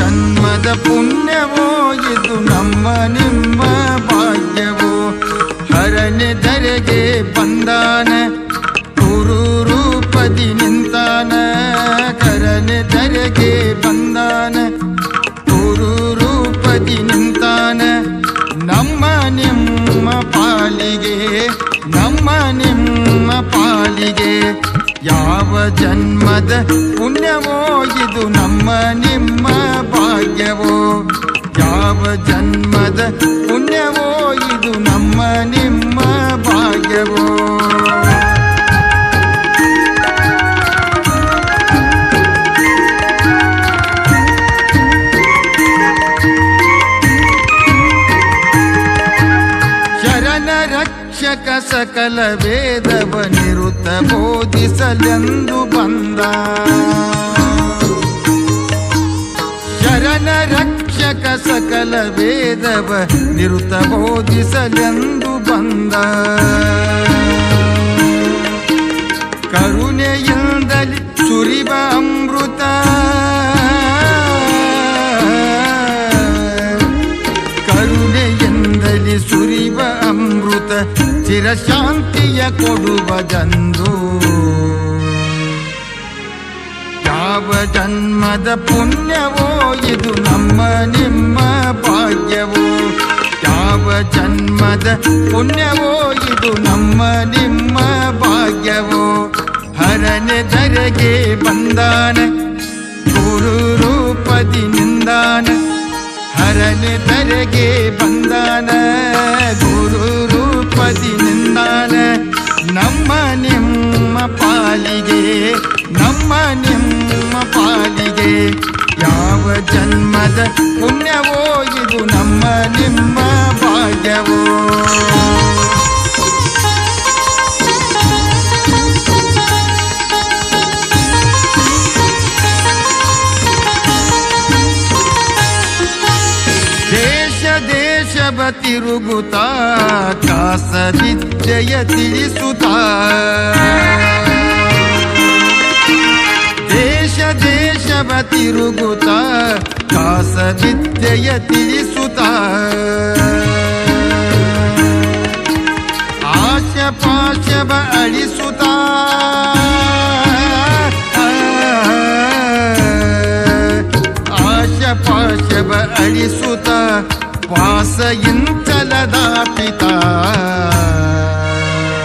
ಜನ್ಮದ ಪುಣ್ಯವೋ, ಇದು ನಮ್ಮ ನಿಮ್ಮ ಭಾಗ್ಯವೋ. ಹರನೆ ಧರೆಗೆ ಬಂದಾನ ಗುರು ರೂಪದಿ ನಿಂತಾನ. ಕರನೆ ಧರೆಗೆ ಬಂದಾನ ಗುರು ರೂಪದಿ ನಿಂತಾನ. ನಮ್ಮ ನಿಮ್ಮ ಪಾಲಿಗೆ, ನಮ್ಮ ನಿಮ್ಮ ಪಾಲಿಗೆ. ಯಾವ ಜನ್ಮದ ಪುಣ್ಯವೋ, ಇದು ನಮ್ಮ ನಿಮ್ಮ ಭಾಗ್ಯವೋ. ಯಾವ ಜನ್ಮದ ಪುಣ್ಯವೋ, ಇದು ನಮ್ಮ ನಿಮ್ಮ ಭಾಗ್ಯವೋ. ಶರಣ ರಕ್ಷಕ ಸಕಲ ವೇದವ ನಿರುತ ಬೋಧಿಸಲೆಂದು ಬಂದ. ಶರಣ ರಕ್ಷಕ ಸಕಲ ವೇದವ ನಿರುತ ಬೋಧಿಸಲೆಂದು ಬಂದ. ಕರುಣೆಯಿಂದಲಿ ಸುರಿವ ಅಮೃತ. ಚಿರಶಾಂತಿಯ ಕೊಡುವ ಜಂದು. ಯಾವ ಜನ್ಮದ ಪುಣ್ಯವೋ ಇದು ನಮ್ಮ ನಿಮ್ಮ ಭಾಗ್ಯವೋ. ಯಾವ ಜನ್ಮದ ಪುಣ್ಯವೋ ಇದು ನಮ್ಮ ನಿಮ್ಮ ಭಾಗ್ಯವೋ. ಹರನೆ ಧರೆಗೆ ಬಂದಾನ, ಗುರು ರೂಪದಿ ನಿಂದಾನ. ಹರನೆ ಧರೆಗೆ ಬಂದಾನ. ಪಾಲಿಗೆ ನಮ್ಮ ನಿಮ್ಮ ಪಾಲಿಗೆ. ಯಾವ ಜನ್ಮದ ಪುಣ್ಯವೋ ಇದು ನಮ್ಮ ನಿಮ್ಮ ಭಾಗ್ಯವೋ. ದೇಶ ದೇಶ ತಿರುಗುತ್ತ ಕಾಸ ವಿದ್ಯೆಯ ತಿಳಿಸುತ್ತ ದೇಶ ದೇಶವ ತಿರುಗುತ್ತ ಕಾಸ ವಿದ್ಯೆಯ ತಿಳಿಸುತ್ತ ಆಶ ಪಾಶವ ಅಳಿಸುತ್ತ ಆಶ ಪಾಶವ ಅಳಿಸುತ್ತ ಪಾಸ da pitar